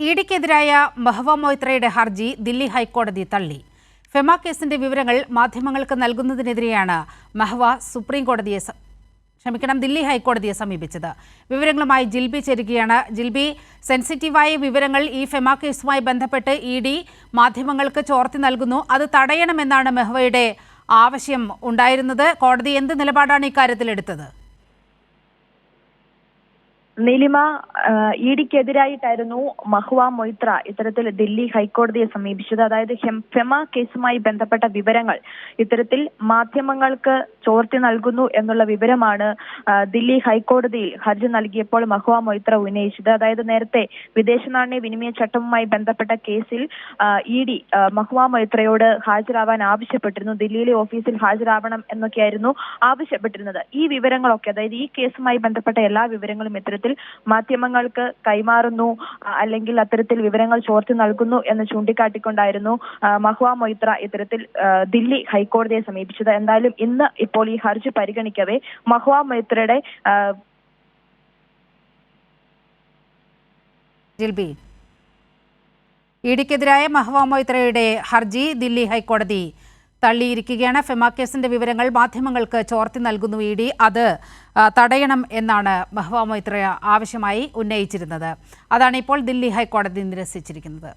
ഇഡിക്കെതിരായ മെഹ്വ മൊയ്ത്രയുടെ ഹർജി ദില്ലി ഹൈക്കോടതി തള്ളി. ഫെമ കേസിന്റെ വിവരങ്ങൾ മാധ്യമങ്ങൾക്ക് നൽകുന്നതിനെതിരെയാണ് മഹവ സുപ്രീം കോടതിയെ ക്ഷമിക്കണം ദില്ലി ഹൈക്കോടതിയെ സമീപിച്ചത്. വിവരങ്ങളുമായി ജിൽബി ചേരുകയാണ്. ജിൽബി സെൻസിറ്റീവായ വിവരങ്ങൾ ഈ ഫെമ കേസുമായി ബന്ധപ്പെട്ട് ഇ ഡി മാധ്യമങ്ങൾക്ക് ചോർത്തി നൽകുന്നു. അത് തടയണമെന്നാണ് മെഹ്വയുടെ ആവശ്യം ഉണ്ടായിരുന്നത്. കോടതി എന്ത് നിലപാടാണ് ഇക്കാര്യത്തിൽ എടുത്തത് നീലിമ ഇഡിക്കെതിരായിട്ടായിരുന്നു മഹുവ മൊയ്ത്ര ഇത്തരത്തിൽ ദില്ലി ഹൈക്കോടതിയെ സമീപിച്ചത്. അതായത് ഫെമ കേസുമായി ബന്ധപ്പെട്ട വിവരങ്ങൾ ഇത്തരത്തിൽ മാധ്യമങ്ങൾക്ക് ചോർത്തി നൽകുന്നു എന്നുള്ള വിവരമാണ് ദില്ലി ഹൈക്കോടതിയിൽ ഹർജി നൽകിയപ്പോൾ മഹുവ മൊയ്ത്ര ഉന്നയിച്ചത്. അതായത് നേരത്തെ വിദേശ നാണ്യ വിനിമയ ചട്ടവുമായി ബന്ധപ്പെട്ട കേസിൽ ഇ ഡി മഹുവ മൊയ്ത്രയോട് ഹാജരാവാൻ ആവശ്യപ്പെട്ടിരുന്നു. ദില്ലിയിലെ ഓഫീസിൽ ഹാജരാവണം എന്നൊക്കെയായിരുന്നു ആവശ്യപ്പെട്ടിരുന്നത്. ഈ വിവരങ്ങളൊക്കെ അതായത് ഈ കേസുമായി ബന്ധപ്പെട്ട എല്ലാ വിവരങ്ങളും ഇത്തരത്തിൽ മാധ്യമങ്ങൾക്ക് കൈമാറുന്നു അല്ലെങ്കിൽ അത്തരത്തിൽ വിവരങ്ങൾ ചോർത്തി നൽകുന്നു എന്ന് ചൂണ്ടിക്കാട്ടിക്കൊണ്ടായിരുന്നു മഹുവ മൊയ്ത്ര ഇത്തരത്തിൽ ദില്ലി ഹൈക്കോടതിയെ സമീപിച്ചത്. എന്തായാലും ഇന്ന് ഇപ്പോൾ ഈ ഹർജി പരിഗണിക്കവേ മഹുവ മൊയ്ത്രയുടെ ഇടിക്കെതിരായ ഇഡിക്കെതിരായ മഹ്വ മൊയ്ത്രയുടെ ഹർജി ദില്ലി ഹൈക്കോടതി തള്ളിയിരിക്കുകയാണ്. ഫെമ കേസിന്റെ വിവരങ്ങൾ മാധ്യമങ്ങൾക്ക് ചോർത്തി നൽകുന്നു ഇ ഡി. അത് തടയണം എന്നാണ് മഹ്വ ആവശ്യമായി ഉന്നയിച്ചിരുന്നത്. അതാണ് ഇപ്പോൾ ദില്ലി ഹൈക്കോടതി നിരസിച്ചിരിക്കുന്നത്.